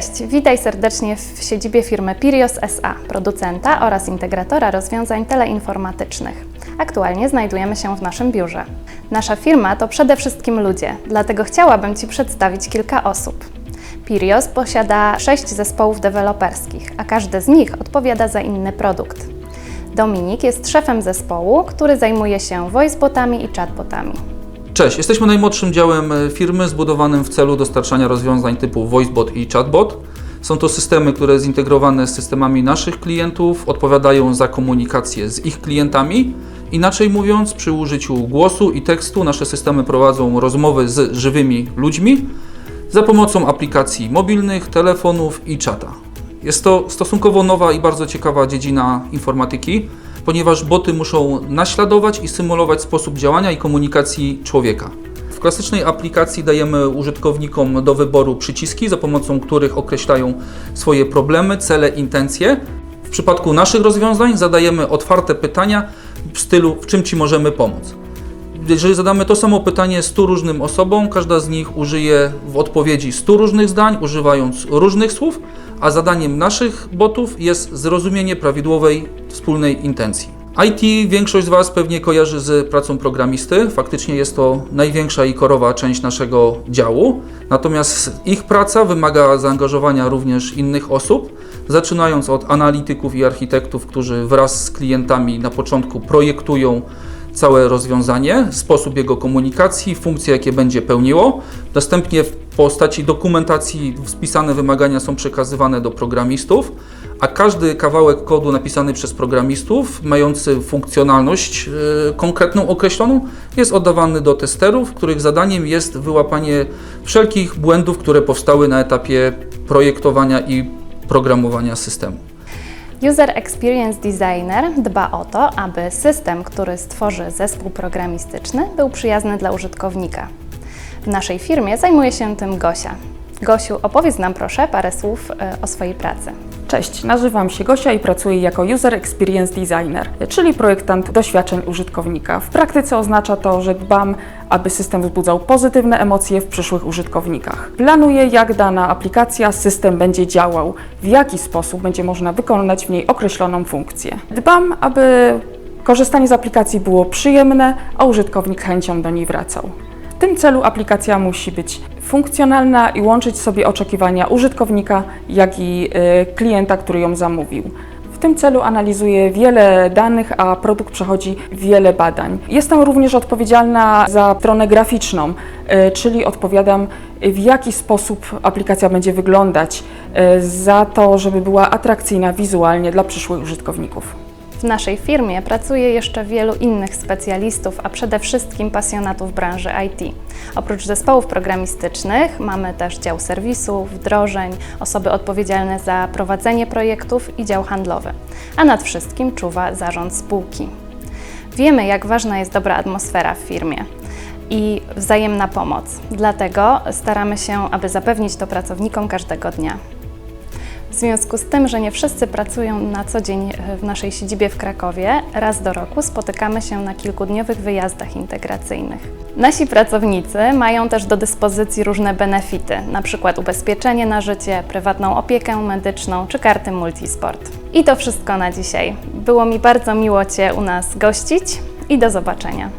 Cześć, witaj serdecznie w siedzibie firmy Pirios SA, producenta oraz integratora rozwiązań teleinformatycznych. Aktualnie znajdujemy się w naszym biurze. Nasza firma to przede wszystkim ludzie, dlatego chciałabym Ci przedstawić kilka osób. Pirios posiada sześć zespołów deweloperskich, a każdy z nich odpowiada za inny produkt. Dominik jest szefem zespołu, który zajmuje się voicebotami i chatbotami. Cześć, jesteśmy najmłodszym działem e, firmy zbudowanym w celu dostarczania rozwiązań typu voicebot i chatbot. Są to systemy, które zintegrowane z systemami naszych klientów odpowiadają za komunikację z ich klientami. Inaczej mówiąc, przy użyciu głosu i tekstu nasze systemy prowadzą rozmowy z żywymi ludźmi za pomocą aplikacji mobilnych, telefonów i czata. Jest to stosunkowo nowa i bardzo ciekawa dziedzina informatyki, ponieważ boty muszą naśladować i symulować sposób działania i komunikacji człowieka. W klasycznej aplikacji dajemy użytkownikom do wyboru przyciski, za pomocą których określają swoje problemy, cele, intencje. W przypadku naszych rozwiązań zadajemy otwarte pytania w stylu w czym Ci możemy pomóc. Jeżeli zadamy to samo pytanie 100 różnym osobom, każda z nich użyje w odpowiedzi 100 różnych zdań, używając różnych słów, a zadaniem naszych botów jest zrozumienie prawidłowej wspólnej intencji. IT większość z Was pewnie kojarzy z pracą programisty. Faktycznie jest to największa i korowa część naszego działu. Natomiast ich praca wymaga zaangażowania również innych osób, zaczynając od analityków i architektów, którzy wraz z klientami na początku projektują całe rozwiązanie, sposób jego komunikacji, funkcje, jakie będzie pełniło. Następnie w postaci dokumentacji spisane wymagania są przekazywane do programistów, a każdy kawałek kodu napisany przez programistów, mający funkcjonalność yy, konkretną, określoną, jest oddawany do testerów, których zadaniem jest wyłapanie wszelkich błędów, które powstały na etapie projektowania i programowania systemu. User Experience Designer dba o to, aby system, który stworzy zespół programistyczny, był przyjazny dla użytkownika. W naszej firmie zajmuje się tym Gosia. Gosiu, opowiedz nam proszę parę słów e, o swojej pracy. Cześć, nazywam się Gosia i pracuję jako User Experience Designer, czyli projektant doświadczeń użytkownika. W praktyce oznacza to, że dbam, aby system wzbudzał pozytywne emocje w przyszłych użytkownikach. Planuję, jak dana aplikacja, system będzie działał, w jaki sposób będzie można wykonać w niej określoną funkcję. Dbam, aby korzystanie z aplikacji było przyjemne, a użytkownik chęcią do niej wracał. W tym celu aplikacja musi być funkcjonalna i łączyć sobie oczekiwania użytkownika, jak i y, klienta, który ją zamówił. W tym celu analizuję wiele danych, a produkt przechodzi wiele badań. Jestem również odpowiedzialna za stronę graficzną, y, czyli odpowiadam w jaki sposób aplikacja będzie wyglądać, y, za to, żeby była atrakcyjna wizualnie dla przyszłych użytkowników. W naszej firmie pracuje jeszcze wielu innych specjalistów, a przede wszystkim pasjonatów branży IT. Oprócz zespołów programistycznych mamy też dział serwisu, wdrożeń, osoby odpowiedzialne za prowadzenie projektów i dział handlowy. A nad wszystkim czuwa zarząd spółki. Wiemy, jak ważna jest dobra atmosfera w firmie i wzajemna pomoc. Dlatego staramy się, aby zapewnić to pracownikom każdego dnia. W związku z tym, że nie wszyscy pracują na co dzień w naszej siedzibie w Krakowie, raz do roku spotykamy się na kilkudniowych wyjazdach integracyjnych. Nasi pracownicy mają też do dyspozycji różne benefity, np. ubezpieczenie na życie, prywatną opiekę medyczną czy karty multisport. I to wszystko na dzisiaj. Było mi bardzo miło Cię u nas gościć i do zobaczenia.